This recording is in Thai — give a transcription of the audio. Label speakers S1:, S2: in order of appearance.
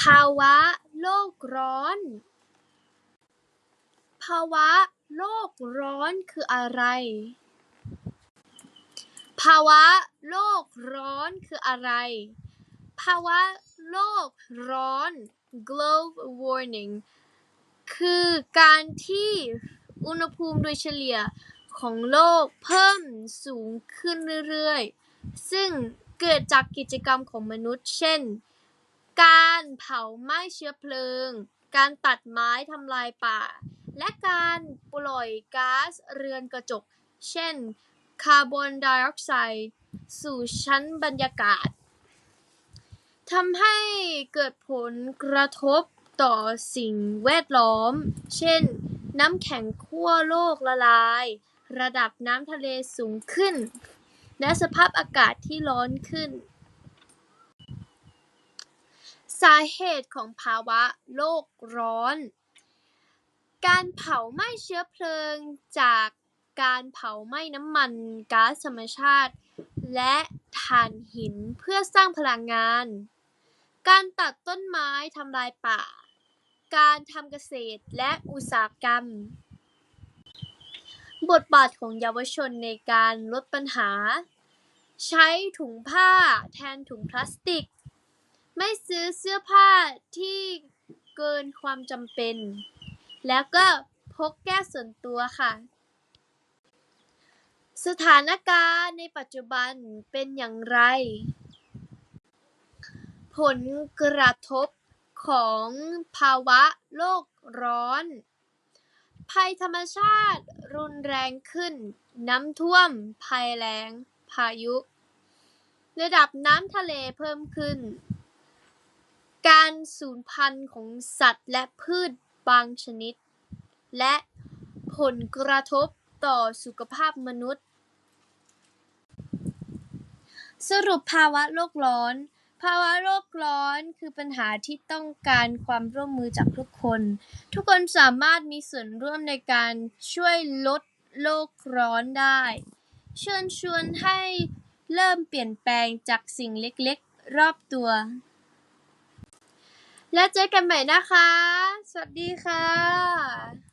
S1: ภาวะโลกร้อน ภาวะโลกร้อนคืออะไร ภาวะโลกร้อนคืออะไร ภาวะโลกร้อน global warming คือการที่อุณหภูมิโดยเฉลี่ยของโลกเพิ่มสูงขึ้นเรื่อยๆ ซึ่งเกิดจากกิจกรรมของมนุษย์ เช่น การเผาไหม้เชื้อเพลิง การตัดไม้ทำลายป่า และการปล่อยก๊าซเรือนกระจก เช่น คาร์บอนไดออกไซด์ สู่ชั้นบรรยากาศ ทำให้เกิดผลกระทบต่อสิ่งแวดล้อม เช่น น้ำแข็งขั้วโลกละลาย ระดับน้ำทะเลสูงขึ้น และสภาพอากาศที่ร้อนขึ้น สาเหตุของภาวะโลกร้อน การเผาไหม้เชื้อเพลิงจากการเผาไหม้น้ำมันก๊าซธรรมชาติ และถ่านหินเพื่อสร้างพลังงาน การตัดต้นไม้ทำลายป่า การทำเกษตรและอุตสาหกรรม บทบาทของเยาวชนในการลดปัญหา ใช้ถุงผ้าแทนถุงพลาสติก ไม่ซื้อเสื้อผ้าที่เกินความจำเป็น แล้วก็พกแก้วส่วนตัวค่ะ สถานการณ์ในปัจจุบันเป็นอย่างไร ผลกระทบของภาวะโลกร้อน ภัยธรรมชาติรุนแรงขึ้น น้ำท่วม ภัยแล้ง พายุ ระดับน้ำทะเลเพิ่มขึ้น การสูญพันธุ์ของสัตว์และพืชบางชนิด และผลกระทบต่อสุขภาพมนุษย์ สรุปภาวะโลกร้อน ภาวะโลกร้อนคือปัญหาที่ต้องการความร่วมมือจากทุกคน ทุกคนสามารถมีส่วนร่วมในการช่วยลดโลกร้อนได้ เชิญชวนให้เริ่มเปลี่ยนแปลงจากสิ่งเล็กๆ รอบตัว แล้วเจอกันใหม่นะคะ สวัสดีค่ะ